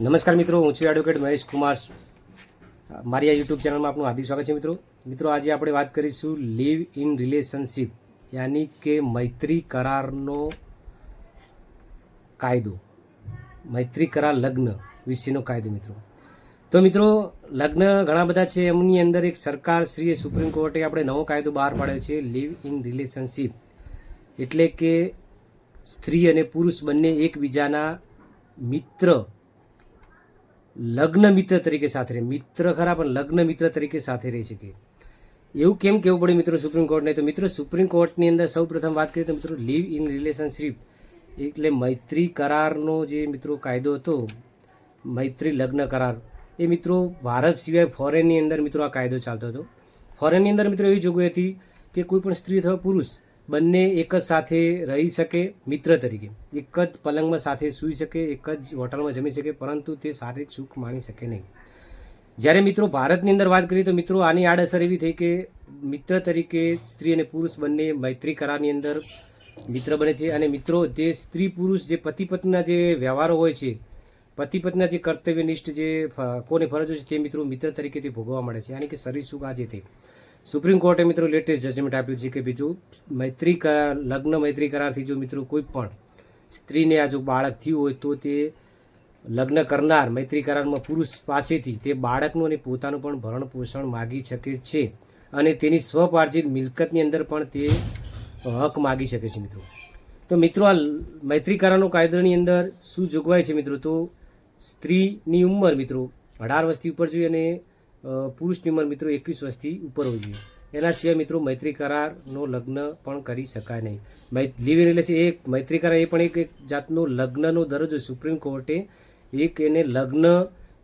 નમસ્કાર મિત્રો, હું છું એડવોકેટ મહેશ કુમાર. મારી આ યુટ્યુબ ચેનલમાં આપનું હાર્દિક સ્વાગત છે મિત્રો. મિત્રો, આજે આપણે વાત કરીશું લીવ ઇન રિલેશનશીપ, યાની કે મૈત્રી કરારનો કાયદો. મૈત્રી કરાર લગ્ન વિશેનો કાયદો મિત્રો. તો મિત્રો, લગ્ન ઘણા બધા છે. એમની અંદર એક સરકાર શ્રી સુપ્રીમ કોર્ટે આપણે નવો કાયદો બહાર પાડ્યો છે, લીવ ઇન રિલેશનશીપ. એટલે કે સ્ત્રી અને પુરુષ બંને એકબીજાના મિત્ર લગ્ન મિત્ર તરીકે સાથે રહે. મિત્ર ખરા, પણ લગ્ન મિત્ર તરીકે સાથે રહી શકે. એવું કેમ કેવું પડે મિત્રો સુપ્રીમ કોર્ટને તો મિત્રો સુપ્રીમ કોર્ટની અંદર સૌ પ્રથમ વાત કરીએ તો મિત્રો લીવ ઇન રિલેશનશીપ એટલે મૈત્રી કરારનો જે મિત્રો કાયદો હતો, મૈત્રી લગ્ન કરાર, એ મિત્રો ભારત સિવાય ફોરેનની અંદર મિત્રો આ કાયદો ચાલતો હતો. ફોરેનની અંદર મિત્રો એવી જોગવાઈ હતી કે કોઈ પણ સ્ત્રી અથવા પુરુષ બંને એક જ સાથે રહી શકે, મિત્ર તરીકે. એક જ પલંગમાં સાથે સૂઈ શકે, એક જ હોટલમાં જમી શકે, પરંતુ તે શારીરિક સુખ માણી શકે નહીં. જ્યારે મિત્રો ભારતની અંદર વાત કરીએ તો મિત્રો આની આડઅસર એવી થઈ કે મિત્ર તરીકે સ્ત્રી અને પુરુષ બંને મૈત્રી કરારની અંદર મિત્ર બને છે અને મિત્રો તે સ્ત્રી પુરુષ જે પતિ પત્નીના જે વ્યવહારો હોય છે, પતિ પત્નીના જે કર્તવ્યનિષ્ઠ જે કોને ફરજો છે તે મિત્રો મિત્ર તરીકે તે ભોગવવા મળે છે. યાની કે શરીર સુખ આજે તે. સુપ્રીમ કોર્ટે મિત્રો લેટેસ્ટ જજમેન્ટ આપ્યું છે કે બીજું મૈત્રી કરાર લગ્ન મૈત્રી કરારથી જો મિત્રો કોઈ પણ સ્ત્રીને આ જો બાળક થયું હોય તો તે લગ્ન કરનાર મૈત્રી કરારમાં પુરુષ પાસેથી તે બાળકનું અને પોતાનું પણ ભરણ પોષણ માગી શકે છે અને તેની સ્વપાર્જિત મિલકતની અંદર પણ તે હક માગી શકે છે મિત્રો. તો મિત્રો આ મૈત્રી કરારનો કાયદાની અંદર શું જોગવાઈ છે મિત્રો? તો સ્ત્રીની ઉંમર મિત્રો અઢાર વર્ષથી ઉપર જોઈએ અને અ, પુરુષની ઉંમર મિત્રો એકવીસ વર્ષથી ઉપર હોવું જોઈએ. એના સિવાય મિત્રો મૈત્રી કરારનો લગ્ન પણ કરી શકાય નહીં. લિવ ઇન રિલેશન એક મૈત્રી કરાર એ પણ એક એક જાતનો લગ્નનો દરજ્જો સુપ્રીમ કોર્ટે એક એને લગ્ન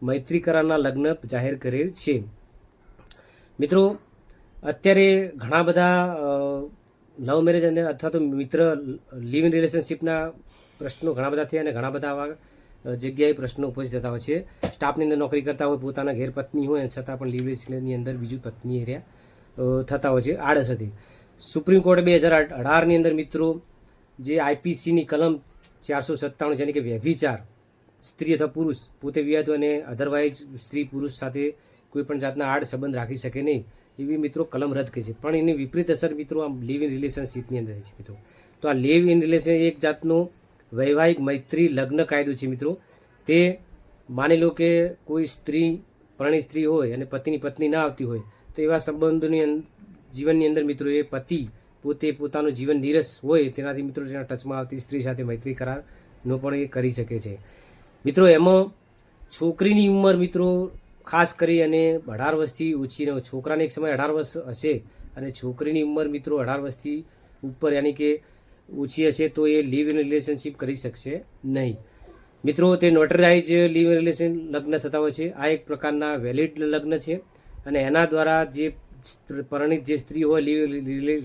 મૈત્રી કરારના લગ્ન જાહેર કરેલ છે. મિત્રો અત્યારે ઘણા બધા લવ મેરેજ અને અથવા તો મિત્ર લિવ ઇન રિલેશનશિપના પ્રશ્નો ઘણા બધા થયા અને ઘણા બધા આવા જગ્યાએ પ્રશ્નો ઉપસ્થિત થતા હોય છે. સ્ટાફની અંદર નોકરી કરતા હોય, પોતાના ઘેર પત્ની હોય છતાં પણ લીવરેજ રિલેશનની અંદર બીજું પત્ની એરિયા થતા હોય છે. આડઅસરથી સુપ્રીમ કોર્ટ બે હજાર અઢારની અંદર મિત્રો, જે આઈપીસીની કલમ ચારસો સત્તાણું, જેની કે વ્યભિચાર, સ્ત્રી અથવા પુરુષ, પોતે વિવાદ અને અધરવાઇઝ સ્ત્રી પુરુષ સાથે કોઈ પણ જાતના આડ સંબંધ રાખી શકે નહીં, એવી મિત્રો કલમ રદ કરી છે. પણ એની વિપરીત અસર મિત્રો આમ લિવ ઇન રિલેશનશીપની અંદર છે મિત્રો. તો આ લિવ ઇન રિલેશન એક જાતનો વૈવાહિક મૈત્રી લગ્ન કાયદો છે મિત્રો. તે માની લો કે કોઈ સ્ત્રી, પરણી સ્ત્રી હોય અને પતિની પત્ની ના આવતી હોય, તો એવા સંબંધોની જીવનની અંદર મિત્રો એ પતિ પોતે પોતાનું જીવન નીરસ હોય તેનાથી મિત્રો તેના ટચમાં આવતી સ્ત્રી સાથે મૈત્રી કરારનો પણ એ કરી શકે છે. મિત્રો એમાં છોકરીની ઉંમર મિત્રો ખાસ કરી અને અઢાર વર્ષથી ઓછી છોકરાને એક સમય અઢાર વર્ષ હશે અને છોકરીની ઉંમર મિત્રો અઢાર વર્ષથી ઉપર, યાની કે ઓછી હશે તો એ લીવ ઇન રિલેશનશિપ કરી શકશે નહીં. મિત્રો, તે નોટરાઇઝ લીવ રિલેશન લગ્ન થતા હોય છે. આ એક પ્રકારના વેલિડ લગ્ન છે અને એના દ્વારા જે પરણિત જે સ્ત્રી હોય લીવ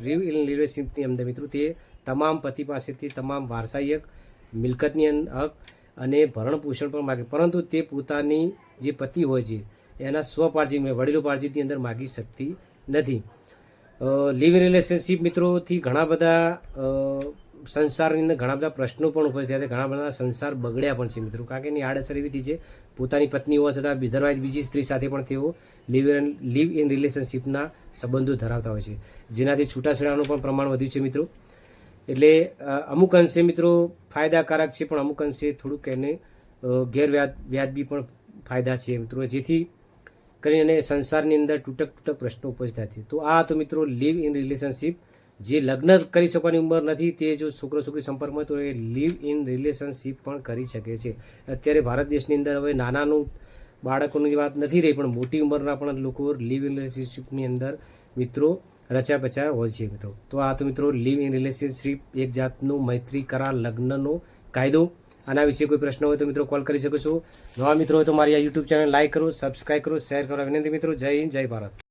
લીવ ઇન રિલેશનશીપની અંદર, મિત્રો, તે તમામ પતિ પાસેથી તમામ વારસાઈ મિલકતની હક અને ભરણ પોષણ પણ માગે. પરંતુ તે પોતાની જે પતિ હોય છે, એના સ્વપાર્જિત વડીલો પાર્જિતની અંદર માગી શકતી નથી. લિવ રિલેશનશિપ મિત્રોથી ઘણા બધા સંસારની અંદર ઘણા બધા પ્રશ્નો પણ ઊભા થયા છે. ઘણા બધા સંસાર બગડ્યા પણ છે મિત્રો. કારણ કે એની આડઅસર એવી થઈ છે પોતાની પત્ની હોવા છતાં બીધરવાઇઝ બીજી સ્ત્રી સાથે પણ તેઓ લિવ ઇન લિવ ઇન રિલેશનશિપના સંબંધો ધરાવતા હોય છે. જેનાથી છૂટાછેડાનું પણ પ્રમાણ વધ્યું છે મિત્રો. એટલે અમુક અંશે મિત્રો ફાયદાકારક છે, પણ અમુક અંશે થોડુંક એને ગેરવ્યાજ વ્યાજબી પણ ફાયદા છે મિત્રો. જેથી કરીને સંસારની અંદર તૂટક તૂટક પ્રશ્નો ઉપસ્થિત થાય તો આ તો મિત્રો લીવ ઇન રિલેશનશિપ જે લગ્ન કરી શકવાની ઉંમર નથી, તે જો છોકરો છોકરી સંપર્કમાં તો એ લીવ ઇન રિલેશનશિપ પણ કરી શકે છે. અત્યારે ભારત દેશની અંદર હવે નાનાનું, બાળકોની વાત નથી રહી, પણ મોટી ઉંમરના પણ લોકો લીવ ઇન રિલેશનશિપની અંદર મિત્રો રચ્યા પચ્યા હોય છે મિત્રો. તો આ તો મિત્રો લીવ ઇન રિલેશનશિપ એક જાતનું મૈત્રી કરાર લગ્નનો કાયદો આના વિશે કોઈ પ્રશ્ન હોય તો મિત્રો કોલ કરી શકો છો. નવા મિત્રો હોય તો મારી આ યુટ્યુબ ચેનલ લાઈક કરો સબસ્ક્રાઈબ કરો શેર કરો. વિનંતી મિત્રો, જય હિન્દ, જય ભારત.